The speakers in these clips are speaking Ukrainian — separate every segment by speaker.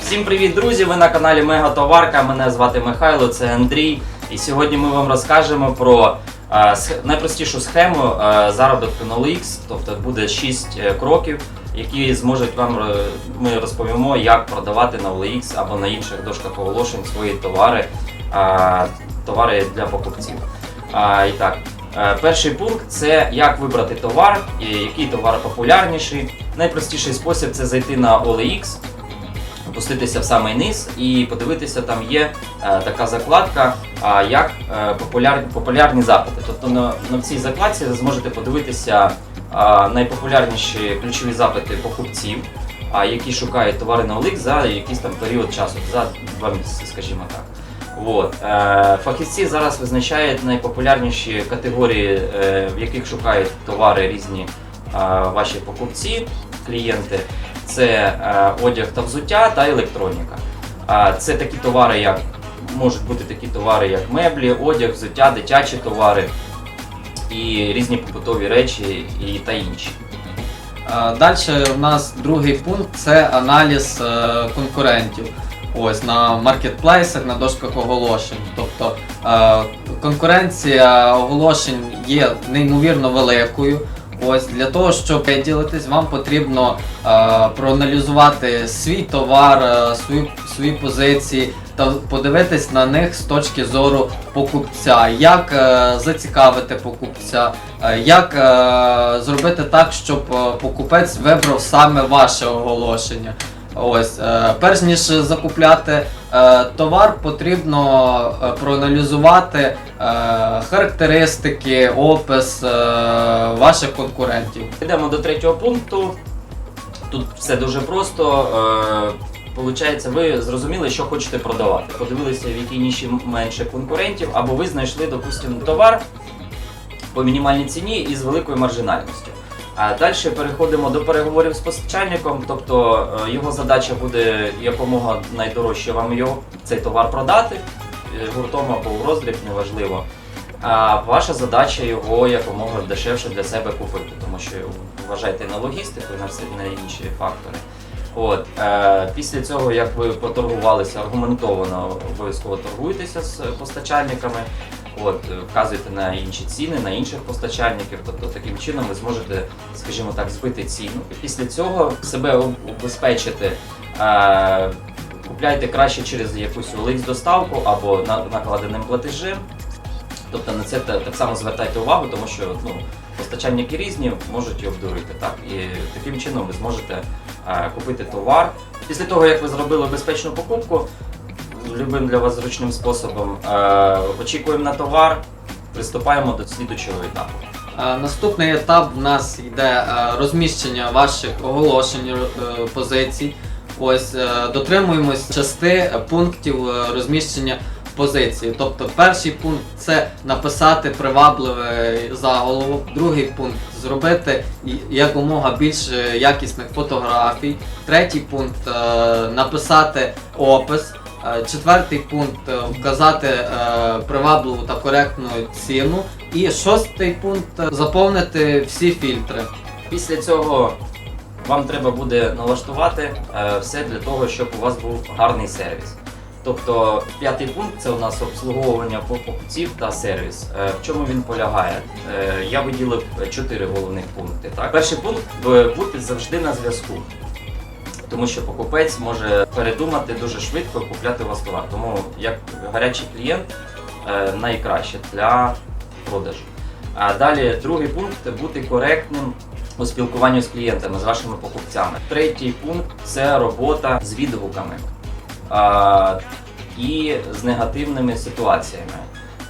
Speaker 1: Всім привіт, друзі! Ви на каналі Мегатоварка. Мене звати Михайло, це Андрій. І сьогодні ми вам розкажемо про е, найпростішу схему е, заробітку на OLX. Тобто буде 6 кроків, які зможуть вам е, ми розповімо, як продавати на OLX або на інших дошках оголошень свої товари, е, товари для покупців. Е, і так, е, перший пункт це як вибрати товар, який товар популярніший. Найпростіший спосіб це зайти на OLX, опуститися в самий низ і подивитися, там є е, така закладка, а, як е, популяр, популярні запити. Тобто на, на цій закладці ви зможете подивитися а, найпопулярніші ключові запити покупців, а, які шукають товари на OLX за якийсь там період часу, за два місяці, скажімо так. От. Е, фахівці зараз визначають найпопулярніші категорії, е, в яких шукають товари різні е, ваші покупці, клієнти. Це е, одяг та взуття та електроніка. Це такі товари, як можуть бути такі товари, як меблі, одяг, взуття, дитячі товари і різні побутові речі і та інші.
Speaker 2: Далі у нас другий пункт це аналіз е, конкурентів. Ось на маркетплейсах, на дошках оголошень. Тобто е, конкуренція оголошень є неймовірно великою. Ось для того, щоб виділитись, вам потрібно е, проаналізувати свій товар, е, свої, свої позиції та подивитись на них з точки зору покупця, як е, зацікавити покупця, е, як е, зробити так, щоб е, покупець вибрав саме ваше оголошення. Ось, е, перш ніж закупляти товар, потрібно е, проаналізувати е, характеристики, опис е, ваших конкурентів.
Speaker 1: Йдемо до третього пункту. Тут все дуже просто. Е, Получається, ви зрозуміли, що хочете продавати. Подивилися, в якій ніші менше конкурентів, або ви знайшли, допустимо, товар по мінімальній ціні і з великою маржинальністю. Далі переходимо до переговорів з постачальником, тобто е, його задача буде якомога найдорожче вам його цей товар продати е, гуртом або в роздріб, неважливо. А ваша задача його якомога дешевше для себе купити, тому що вважайте на логістику на всі на інші фактори. От е, після цього, як ви поторгувалися аргументовано, обов'язково торгуєтеся з постачальниками. От, е, вказуєте на інші ціни, на інших постачальників, тобто таким чином ви зможете, скажімо так, збити ціну. Після цього себе убезпечити. Е, купляйте краще через якусь OLX доставку або на, накладеним платежем. Тобто на це так само звертайте увагу, тому що ну, постачальники різні можуть і обдурити. Так? І таким чином ви зможете е, купити товар. Після того, як ви зробили безпечну покупку, любим для вас зручним способом, е, очікуємо на товар, приступаємо до слідучого етапу.
Speaker 2: Е, Наступний етап в нас йде е, розміщення ваших оголошень позицій. Ось дотримуємось части пунктів розміщення позиції. Тобто, перший пункт це написати привабливий заголовок. Другий пункт зробити якомога більше якісних фотографій. Третій пункт написати опис. Е, Четвертий пункт е, вказати е, привабливу та коректну ціну. І шостий пункт заповнити всі фільтри.
Speaker 1: Після цього вам треба буде налаштувати все для того, щоб у вас був гарний сервіс. Тобто п'ятий пункт це у нас обслуговування покупців та сервіс. В чому він полягає? Я виділив чотири головних пункти. Так? Перший пункт бути завжди на зв'язку. Тому що покупець може передумати дуже швидко купляти у вас товар. Тому як гарячий клієнт е, найкраще для продажу. А далі другий пункт бути коректним у спілкуванні з клієнтами, з вашими покупцями. Третій пункт це робота з відгуками і з негативними ситуаціями.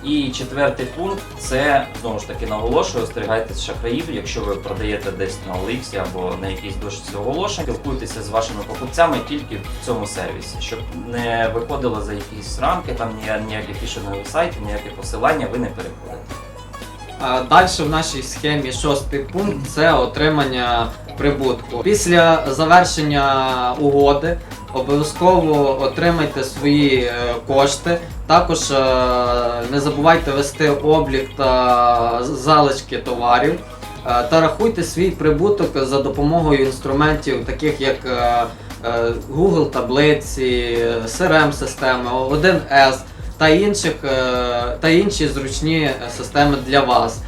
Speaker 1: І четвертий пункт це знову ж таки наголошую, остерігайтесь шахраїв, якщо ви продаєте десь на OLX або на якійсь дошці оголошень, спілкуйтеся з вашими покупцями тільки в цьому сервісі, щоб не виходило за якісь рамки, там ні- ніякі фішингові сайти, ніякі посилання ви не переходите.
Speaker 2: Далі в нашій схемі шостий пункт це отримання прибутку. Після завершення угоди обов'язково отримайте свої е, кошти. Також е, не забувайте вести облік та залишки товарів. Е, Та рахуйте свій прибуток за допомогою інструментів, таких як Google таблиці, crm системи 1С та, інших, та інші зручні системи для вас.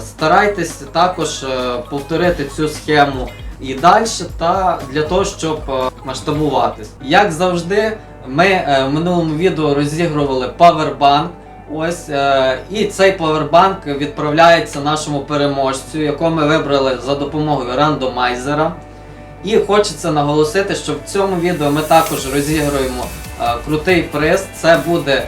Speaker 2: Старайтесь також повторити цю схему і далі, та для того, щоб е, масштабуватись. Як завжди, ми е, в минулому відео розігрували павербанк. Ось е, і цей павербанк відправляється нашому переможцю, якого ми вибрали за допомогою рандомайзера. І хочеться наголосити, що в цьому відео ми також розігруємо е, крутий приз. Це буде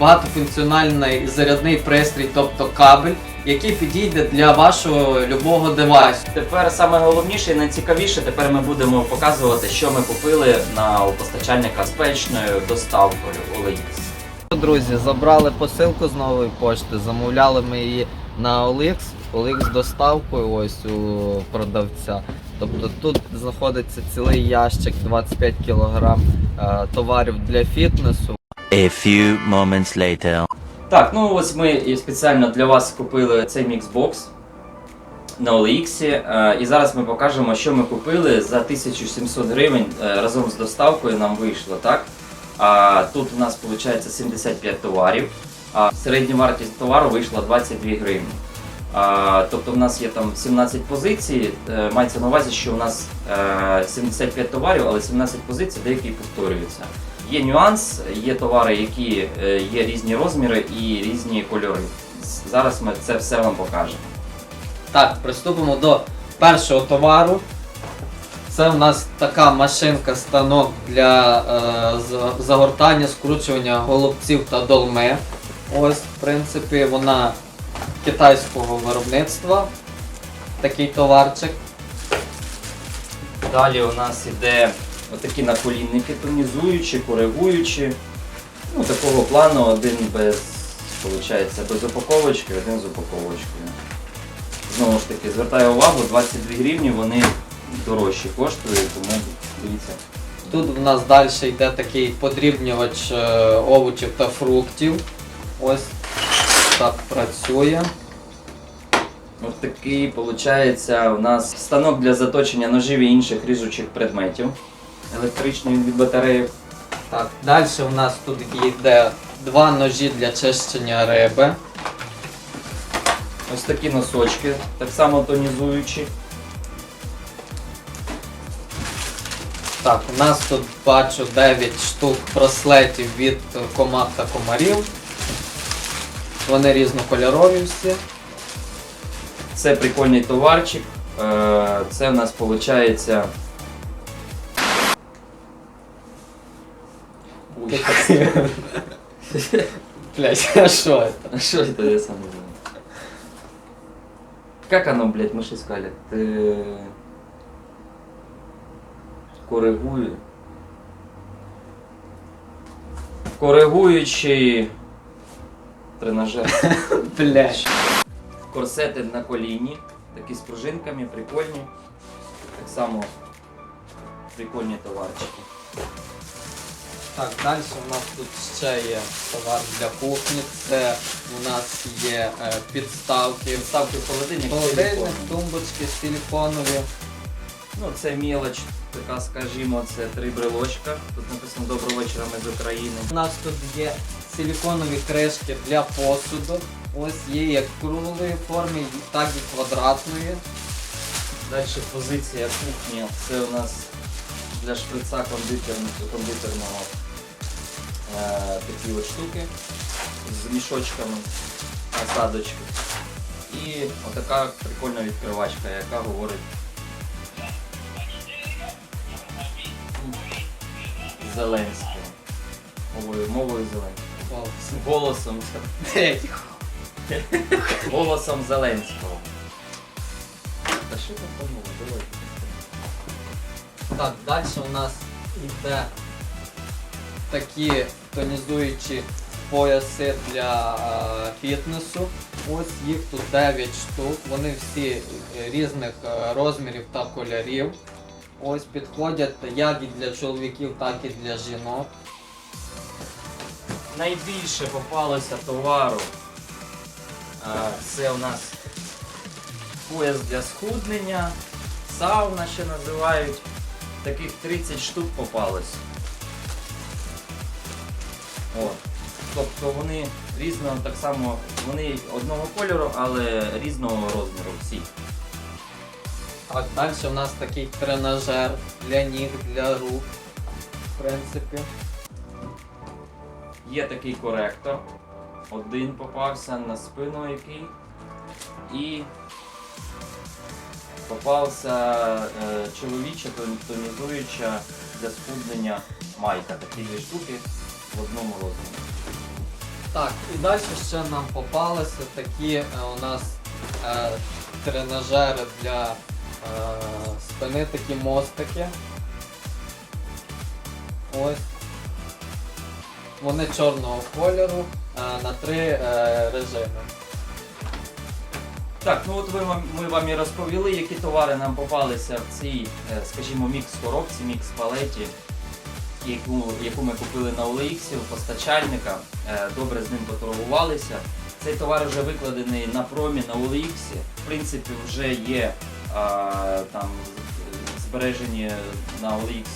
Speaker 2: багатофункціональний зарядний пристрій, тобто кабель, який підійде для вашого любого девайсу.
Speaker 1: Тепер саме головніше і найцікавіше, тепер ми будемо показувати, що ми купили на у постачальника з печною доставкою OLX.
Speaker 2: Друзі, забрали посилку з нової пошти, замовляли ми її на OLX, OLX з доставкою ось у продавця. Тобто тут знаходиться цілий ящик 25 кг е, товарів для фітнесу.
Speaker 3: A few moments later.
Speaker 1: Так, ну ось ми спеціально для вас купили цей міксбокс на OLX. е, І зараз ми покажемо, що ми купили за 1700 гривень е, разом з доставкою нам вийшло, так? А тут у нас виходить 75 товарів, а середня вартість товару вийшла 22 гривні. А, тобто в нас є там 17 позицій. Е, Мається на увазі, що у нас е, 75 товарів, але 17 позицій деякі повторюються. Є нюанс, є товари, які е, є різні розміри і різні кольори. Зараз ми це все вам покажемо.
Speaker 2: Так, приступимо до першого товару. Це у нас така машинка станок для е, загортання, скручування голубців та долми. Ось, в принципі, вона китайського виробництва. Такий товарчик.
Speaker 1: Далі у нас іде отакі наколінники тонізуючі, коригуючі. Ну, такого плану один без, виходить, без упаковочки, один з упаковочкою. Знову ж таки, звертаю увагу, 22 гривні вони дорожчі коштують, тому дивіться.
Speaker 2: Тут в нас далі йде такий подрібнювач е, овочів та фруктів. Ось так працює.
Speaker 1: Ось такий, виходить, у нас станок для заточення ножів і інших ріжучих предметів. Електричний від батареї.
Speaker 2: Так, далі у нас тут йде два ножі для чищення риби.
Speaker 1: Ось такі носочки, так само тонізуючі.
Speaker 2: Так, у нас тут бачу 9 штук браслетів від комах та комарів. Вони різнокольорові всі.
Speaker 1: Це прикольний товарчик. Е, Це у нас виходить.
Speaker 2: Блять, а що це?
Speaker 1: а что это я сам не знаю. Как оно, блядь, мы же искали? Ты... Коригує. Коригуючий тренажер.
Speaker 2: Блять.
Speaker 1: Корсети на коліні, такі з пружинками, прикольні. Так само прикольні товарчики.
Speaker 2: Так, далі у нас тут ще є товар для кухні. Це у нас є е, підставки.
Speaker 1: Ставки в холодильник.
Speaker 2: Холодильник, тумбочки силіконові.
Speaker 1: Ну, це мілоч, така, скажімо, це три брелочка. Тут написано Доброго вечора ми з України.
Speaker 2: У нас тут є силіконові кришки для посуду. Ось є як круглої форми, так і квадратної.
Speaker 1: Далі позиція кухні. Це у нас для шприца кондитерного, кондитерного такі от штуки з мішочками насадочки. І отака прикольна відкривачка, яка говорить Зеленського. Мовою, мовою Зеленського. Голосом, голосом Зеленського. Та що там помогло? Давайте.
Speaker 2: Так, далі у нас йде такі тонізуючі пояси для е, фітнесу. Ось їх тут 9 штук. Вони всі е, різних е, розмірів та кольорів. Ось підходять як і для чоловіків, так і для жінок.
Speaker 1: найбільше попалося товару. Це у нас пояс для схуднення, сауна ще називають. таких 30 штук попалось. От. Тобто вони різного так само, вони одного кольору, але різного розміру всі.
Speaker 2: Так, далі у нас такий тренажер для ніг, для рук. В принципі.
Speaker 1: Є такий коректор. Один попався на спину який. І попався е, чоловіча тон- тонізуюча для схуднення майка. Такі дві штуки в одному розмірі.
Speaker 2: Так, і далі ще нам попалися такі е, у нас е, тренажери для е, спини, такі мостики. Ось. Вони чорного кольору е, на три е, режими.
Speaker 1: Так, ну от ви вам- ми вам і розповіли, які товари нам попалися в цій, е, скажімо, мікс-коробці, мікс-палеті, яку, яку ми купили на OLX у постачальника. Е, Добре з ним поторгувалися. Цей товар вже викладений на промі на OLX. В принципі, вже є а, там збережені на OLX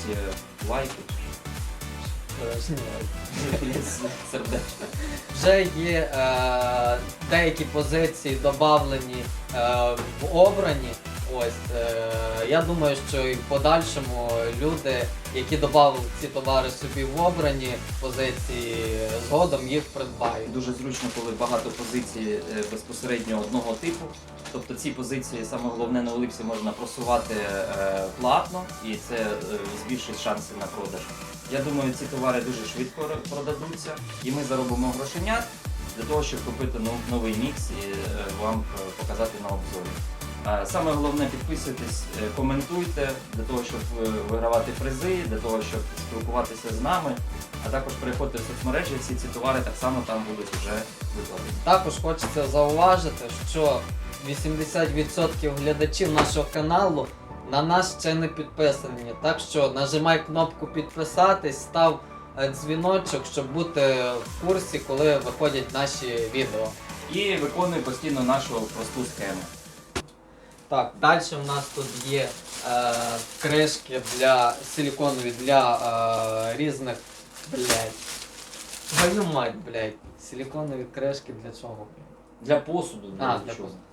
Speaker 1: лайки.
Speaker 2: Ні.
Speaker 1: Сердечко.
Speaker 2: Вже є е, деякі позиції додавлені е, в обрані. Ось е, я думаю, що і в подальшому люди, які додали ці товари собі в обрані позиції, згодом їх придбають.
Speaker 1: Дуже зручно, коли багато позицій е, безпосередньо одного типу. Тобто ці позиції, саме головне на Олипсі, можна просувати е, платно і це е, збільшить шанси на продаж. Я думаю, ці товари дуже швидко продадуться, і ми заробимо грошенят для того, щоб купити новий мікс і е, вам е, показати на обзорі. Е, Саме головне підписуйтесь, коментуйте для того, щоб вигравати призи, для того, щоб спілкуватися з нами, а також переходьте в соцмережі. Всі ці товари так само там будуть вже викладені.
Speaker 2: Також хочеться зауважити, що 80% глядачів нашого каналу на нас ще не підписані. Так що нажимай кнопку підписатись, став е, дзвіночок, щоб бути в курсі, коли виходять наші відео.
Speaker 1: І виконуй постійно нашу просту схему.
Speaker 2: Так, далі у нас тут є е, кришки для силіконові для е, різних. Блять. Твою мать, блять. Силіконові кришки для чого?
Speaker 1: Для посуду,
Speaker 2: А,
Speaker 1: для
Speaker 2: для
Speaker 1: чого?
Speaker 2: посуду.